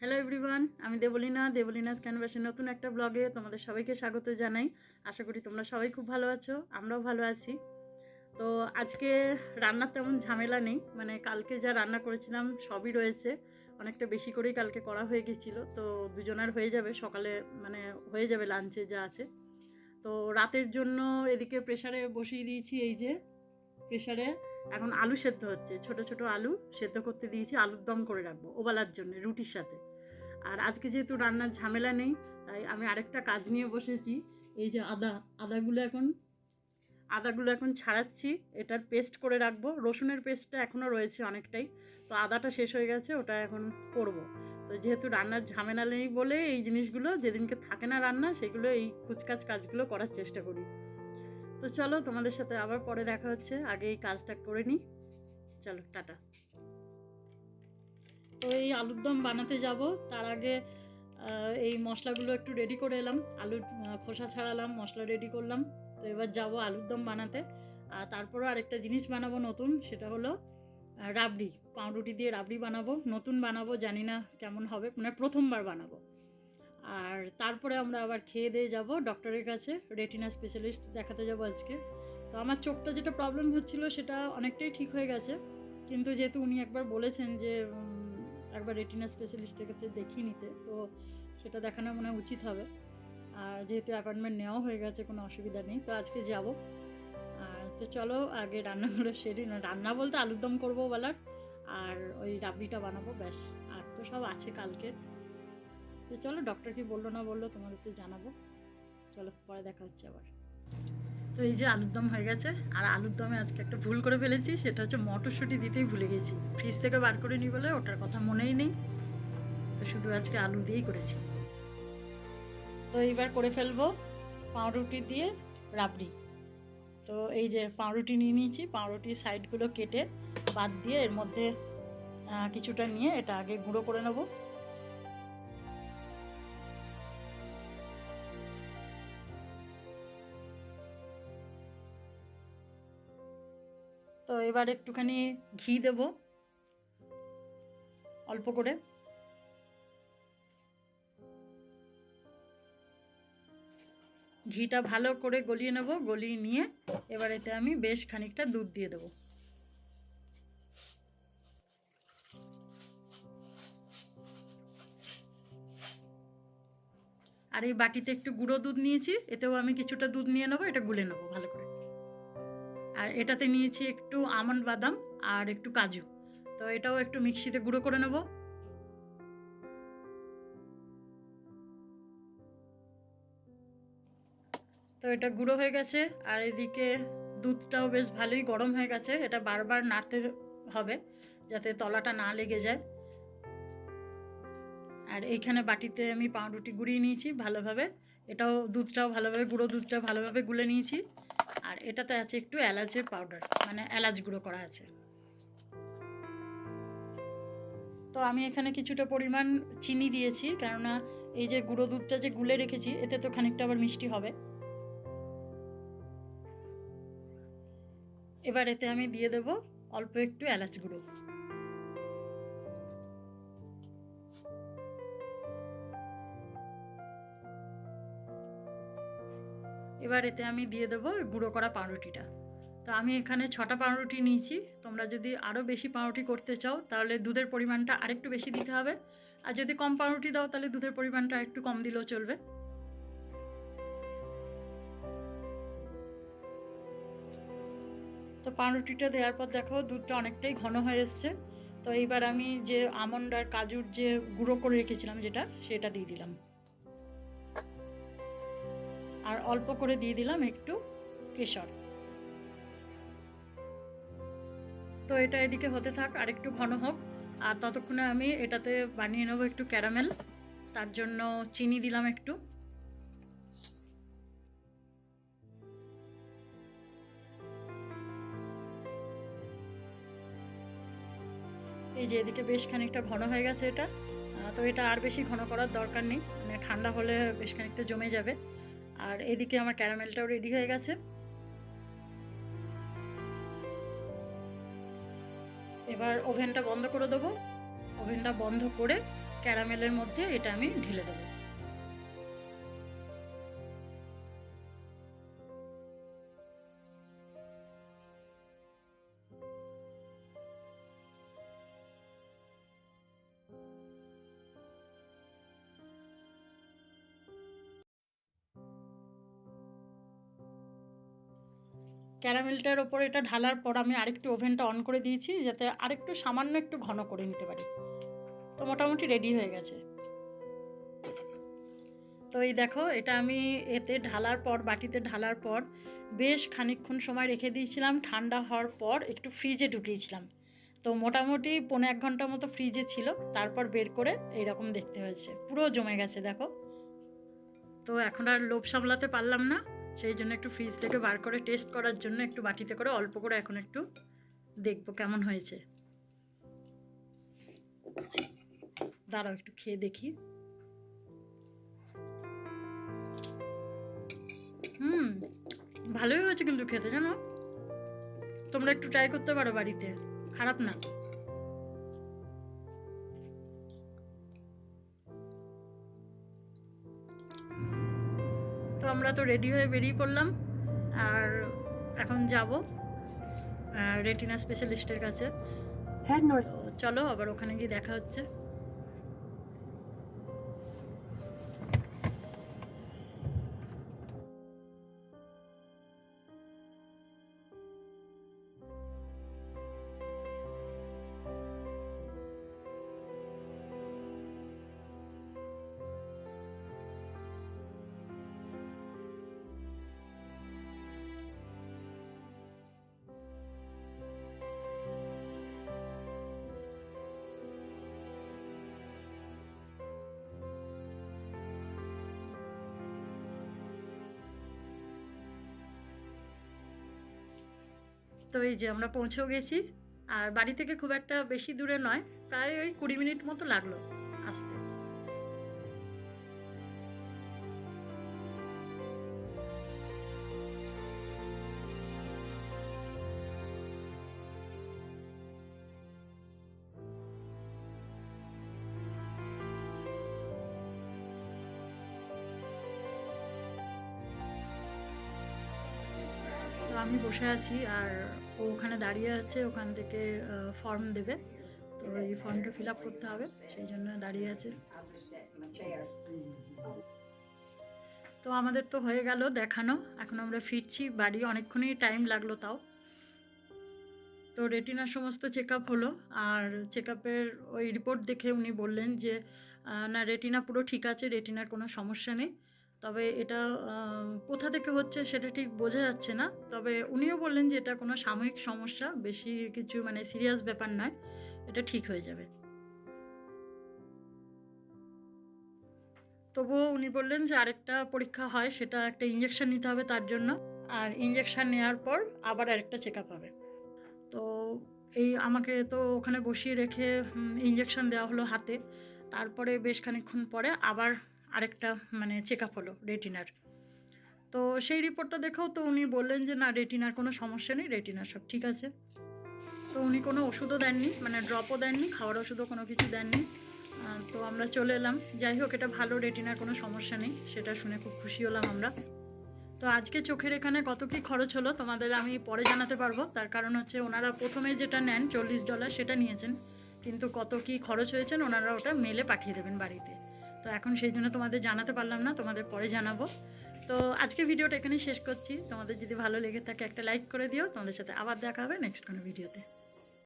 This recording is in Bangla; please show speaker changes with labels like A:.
A: হ্যালো এভরিওয়ান আমি দেবলিনা। দেবলিনাস ক্যানভাসের নতুন একটা ব্লগে তোমাদের সবাইকে স্বাগত জানাই। আশা করি তোমরা সবাই খুব ভালো আছো, আমরাও ভালো আছি। তো আজকে রান্নার তেমন ঝামেলা নেই মানে কালকে যা রান্না করেছিলাম সবই রয়েছে। অনেকটা বেশি করেই কালকে করা হয়ে গেছিল, তো দুজনের হয়ে যাবে, সকালে মানে হয়ে যাবে লাঞ্চে যা আছে। তো রাতের জন্য এদিকে প্রেশারে বসিয়ে দিয়েছি, এই যে প্রেশারে এখন আলু সেদ্ধ হচ্ছে। ছোট ছোট আলু সেদ্ধ করতে দিয়েছি, আলুর দম করে রাখব ওবেলার জন্য, রুটির সাথে। আর আজকে যেহেতু রান্নার ঝামেলা নেই, তাই আমি আরেকটা কাজ নিয়ে বসেছি। এই যে আদা, আদাগুলো এখন আদাগুলো এখন ছাড়াচ্ছি, এটার পেস্ট করে রাখব। রসুনের পেস্টটা এখনও রয়েছে অনেকটাই। তো আদাটা শেষ হয়ে গেছে, ওটা এখন করব। তো যেহেতু রান্নার ঝামেলা নেই বলে এই জিনিসগুলো, যেদিনকে থাকে না রান্না, সেগুলো এই কুচকাচ কাজগুলো করার চেষ্টা করি। তো চলো তোমাদের সাথে আবার পরে দেখা হচ্ছে। আগে এই কাজটা করে নিই। চলো, টাটা। তো এই আলুর দম বানাতে যাব। তার আগে এই মশলাগুলো একটু রেডি করে এলাম। আলুর খোসা ছাড়ালাম, মশলা রেডি করলাম। তো এবার যাব আলুর দম বানাতে। আর তারপরও আরেকটা জিনিস বানাবো নতুন, সেটা হলো রাবড়ি। পাউরুটি দিয়ে রাবড়ি বানাবো। নতুন বানাবো, জানি না কেমন হবে। মানে প্রথমবার বানাবো। আর তারপরে আমরা আবার খেয়ে দিয়ে যাব ডক্টরের কাছে রেটিনা স্পেশালিস্ট দেখাতে যাব আজকে। তো আমার চোখটা যেটা প্রবলেম হচ্ছিল সেটা অনেকটাই ঠিক হয়ে গেছে। কিন্তু যেহেতু উনি একবার বলেছেন যে একবার রেটিনা স্পেশালিস্টের কাছে দেখিয়ে নিতে, তো সেটা দেখানো মনে উচিত হবে। আর যেহেতু অ্যাপয়েন্টমেন্ট নেওয়া হয়ে গেছে, কোনো অসুবিধা নেই, তো আজকে যাব। আর তো চলো, আগে রান্নাগুলো সেরে রান্না বলতে আলুর দম করব বলার, আর ওই রাবড়িটা বানাবো, ব্যাস। আর তো সব আছে কালকের। তো চলো ডক্টর কি বলল না বলল তোমাদের তো জানাব। চলো, পরে দেখা হচ্ছে আবার। তো এই যে আলুর দম হয়ে গেছে, আর আলুর দমে আজকে একটা ভুল করে ফেলেছি, সেটা হচ্ছে মটরশুঁটি দিতেই ভুলে গেছি। ফ্রিজ থেকে বার করে নিই বলে, ওটার কথা মনেই নেই। তো শুধু আজকে আলু দিয়েই করেছি। তো এইবার করে ফেলব পাউরুটি দিয়ে রাবড়ি। তো এই যে পাউরুটি নিয়ে নিয়েছি পাউরুটির সাইডগুলো কেটে বাদ দিয়ে এর মধ্যে কিছুটা নিয়ে এটা আগে গুঁড়ো করে নেব। এবার একটুখানি ঘি দেব। অল্প করে। ঘিটা ভালো করে গলিয়ে নেব, গলিয়ে নিয়ে এবার এতে আমি বেশ খানিকটা দুধ দিয়ে দেবো। আর এই বাটিতে একটু গুঁড়ো দুধ নিয়েছি, এতেও আমি কিছুটা দুধ নিয়ে নেব, এটা গুলে নেব ভালো আর এটাতে নিয়েছি একটু আমন্ড বাদাম আর একটু কাজু। তো এটাও একটু মিক্সিতে গুঁড়ো করে নেব। তো এটা গুঁড়ো হয়ে গেছে আর এদিকে দুধটাও বেশ ভালোই গরম হয়ে গেছে। এটা বারবার নাড়তে হবে যাতে তলাটা না লেগে যায়। আর এইখানে বাটিতে আমি পাউরুটি গুঁড়িয়ে নিয়েছি ভালোভাবে। এটাও দুধটাও ভালোভাবে, গুঁড়ো দুধটা ভালোভাবে গুলে নিয়েছি। আর এটাতে আছে একটু এলাচের পাউডার মানে এলাচ গুঁড়ো করা আছে। তো আমি এখানে কিছুটা পরিমাণ চিনি দিয়েছি, কেননা এই যে গুঁড়ো দুধটা যে গুলে রেখেছি, এতে তো খানিকটা আবার মিষ্টি হবে। এবার এতে আমি দিয়ে দেব অল্প একটু এলাচ গুঁড়ো। এবার এতে আমি দিয়ে দেবো গুঁড়ো করা পাউরুটিটা। তো আমি এখানে ছটা পাউরুটি নিয়েছি। তোমরা যদি আরও বেশি পাউরুটি করতে চাও, তাহলে দুধের পরিমাণটা আরেকটু বেশি দিতে হবে। আর যদি কম পাউরুটি দাও, তাহলে দুধের পরিমাণটা একটু কম দিলেও চলবে। তো পাউরুটিটা দেওয়ার পর দেখো, দুধটা অনেকটাই ঘন হয়ে এসছে। তো এইবার আমি যে আমন্ড আর কাজুর যে গুঁড়ো করে রেখেছিলাম যেটা, সেটা দিয়ে দিলাম। অল্প করে দিয়ে দিলাম একটু কেশর। তো এটা এদিকে হতে থাক, আর একটু ঘন হোক। আর ততক্ষণে আমি এটাতে বানিয়ে নেব একটু ক্যারামেল। তার জন্য চিনি দিলাম একটু। এই যে এদিকে বেশ খানিকটা ঘন হয়ে গেছে এটা। তো এটা আর বেশি ঘন করার দরকার নেই। মানে ঠান্ডা হলে বেশ খানিকটা জমে যাবে। আর এদিকে আমার ক্যারামেলটাও রেডি হয়ে গেছে। এবার ওভেনটা বন্ধ করে দেবো। ওভেনটা বন্ধ করে ক্যারামেলের মধ্যে এটা আমি ঢেলে দেবো। ক্যারামেলটার ওপর এটা ঢালার পর আমি আরেকটু ওভেনটা অন করে দিয়েছি, যাতে আরেকটু সামান্য একটু ঘন করে নিতে পারি। তো মোটামুটি রেডি হয়ে গেছে। তো এই দেখো, এটা আমি এতে ঢালার পর, বাটিতে ঢালার পর বেশ খানিকক্ষণ সময় রেখে দিয়েছিলাম। ঠান্ডা হওয়ার পর একটু ফ্রিজে ঢুকিয়েছিলাম। তো মোটামুটি পৌনে এক ঘণ্টা মতো ফ্রিজে ছিল। তারপর বের করে এইরকম দেখতে হয়েছে। পুরো জমে গেছে, দেখো। তো এখন আর লোভ সামলাতে পারলাম না। সেই জন্য একটু ফ্রিজ থেকে বার করে টেস্ট করার জন্য একটু বাটিতে করে অল্প করে এখন একটু দেখব কেমন হয়েছে। দাঁড়াও, একটু খেয়ে দেখি। হুম, ভালোই হয়েছে কিন্তু খেতে জানো? তোমরা একটু ট্রাই করতে পারো বাড়িতে, খারাপ না। আমরা তো রেডি হয়ে বেরিয়ে পড়লাম আর এখন যাব রেটিনা স্পেশালিস্টের কাছে হ্যাঁ. চলো আবার ওখানে গিয়ে দেখা হচ্ছে তো এই যে আমরা পৌঁছেও গেছি। আর বাড়ি থেকে খুব একটা বেশি দূরে নয়, প্রায় ওই কুড়ি মিনিট মতো লাগল আসতে। আমি বসে আছি আর ও ওখানে দাঁড়িয়ে আছে, ওখান থেকে ফর্ম দেবে। তো এই ফর্মটা ফিল আপ করতে হবে, সেই জন্য দাঁড়িয়ে আছে। তো আমাদের তো হয়ে গেল দেখানো। এখন আমরা ফিরছি, বাড়ি অনেকক্ষণই টাইম লাগল তাও। তো রেটিনার সমস্ত চেক আপ হলো, আর চেক আপের ওই রিপোর্ট দেখে উনি বললেন যে না রেটিনা পুরো ঠিক আছে রেটিনার কোনো সমস্যা নেই। তবে এটা কোথা থেকে হচ্ছে সেটা ঠিক বোঝা যাচ্ছে না। তবে উনিও বললেন যে এটা কোনো সাময়িক সমস্যা, বেশি কিছু মানে সিরিয়াস ব্যাপার নয়, এটা ঠিক হয়ে যাবে। তবুও উনি বললেন যে আরেকটা পরীক্ষা হয়, সেটা একটা ইঞ্জেকশন নিতে হবে তার জন্য। আর ইঞ্জেকশন নেওয়ার পর আবার আরেকটা চেক আপ হবে। তো এই আমাকে তো ওখানে বসিয়ে রেখে ইঞ্জেকশন দেওয়া হলো হাতে। তারপরে বেশ খানিকক্ষণ পরে আবার আরেকটা মানে চেক আপ হলো রেটিনার তো সেই রিপোর্টটা দেখেও তো উনি বললেন যে, না রেটিনার কোনো সমস্যা নেই রেটিনার সব ঠিক আছে। তো উনি কোনো ওষুধও দেননি মানে ড্রপও দেননি, খাওয়ার ওষুধও কোনো কিছু দেননি। তো আমরা চলে এলাম। যাই হোক, এটা ভালো রেটিনার কোনো সমস্যা নেই, সেটা শুনে খুব খুশি হলাম আমরা। তো আজকে চোখের এখানে কত কি খরচ হলো তোমাদের আমি পরে জানাতে পারব। তার কারণ হচ্ছে ওনারা প্রথমে যেটা নেন, চল্লিশ ডলার সেটা নিয়েছেন। কিন্তু কত কি খরচ হয়েছেন, ওনারা ওটা মেলে পাঠিয়ে দেবেন বাড়িতে। তো এখন সেই জন্য তোমাদের জানাতে পারলাম না, তোমাদের পরে জানাব। তো আজকে ভিডিওটা এখানেই শেষ করছি। তোমাদের যদি ভালো লেগে থাকে একটা লাইক করে দিও। তোমাদের সাথে আবার দেখা হবে নেক্সট কোনো ভিডিওতে